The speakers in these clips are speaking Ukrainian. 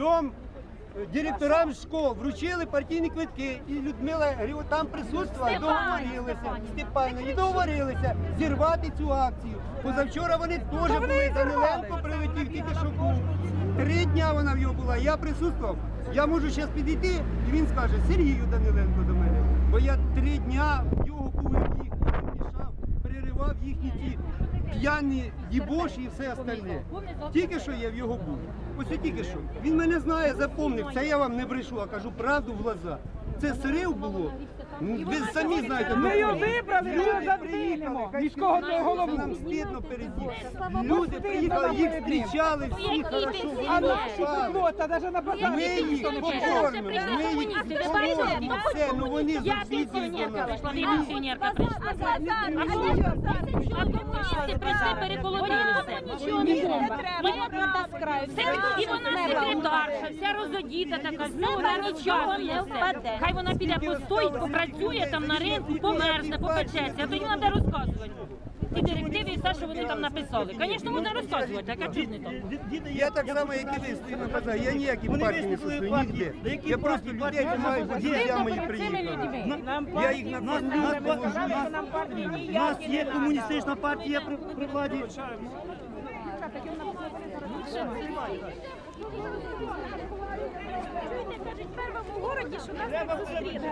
трьом е, директорам школ вручили партійні квитки, і Людмила Григорівна там присутствувала, договорилися. Степанівна, і договорилися зірвати цю акцію. Позавчора вони теж були, Даниленко прилетів, тільки що був. Три дня вона в його була, я присутствував. Я можу зараз підійти, і він скаже, Сергію Даниленко до мене. Бо я три дня в його був і їх мішав, переривав їхні ті п'яні дібоші і все остальне. Тільки що я в його був. Ось тільки що. Він мене знає, запомнив. Це я вам не брешу, а кажу правду в глаза. Це срив було. Ну, Ви самі знаєте. Ми його ну, вибрали, ми його приїхали. задвинемо. Міського голову. Нам стидно перед ним. Люди приїхали, їх зустрічали, всі хорошо. А наші квота, навіть на Ми базарі. їх покормимо, ми їх покормимо, все, ну вони Я пенсіонерка прийшла, не нас. пенсіонерка прийшла. А комуністи прийшли, переколотили все. Нічого не було. І вона секретарша, вся розодіта така, ну вона нічого не впаде. Хай вона піде постоїть, попрацює там на ринку, померзне, попечеться, а тоді треба розказувати. Ті директиви і все, що вони там написали. Звісно, можна розказувати, яка чудна там. Я так само, як і ви, стою на базарі. Я ніякі партії не сущу, ніде. Я просто людей тримаю за друзями і приїхали. Я їх на нас, нас, положу. нас, нас є комуністична партія при, при владі. в городі, що нас не зустріли.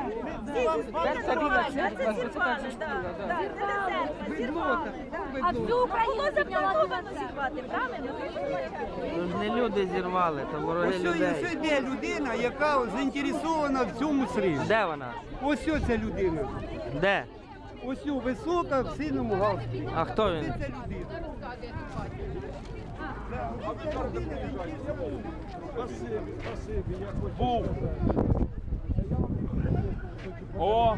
А всю Україну зірвати, правильно? Це не люди зірвали, це вороги Ось людей. йде людина, яка заінтересована в цьому срivі. Де вона? Ось ось ця людина. Де? Ось висока в синьому галстуку. А хто Це він? ця людина. Був. О!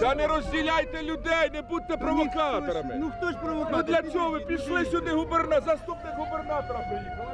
Та не розділяйте людей, не будьте провокаторами. Ну хто ж Ну для чого ви пішли сюди губернатор, заступник губернатора приїхав?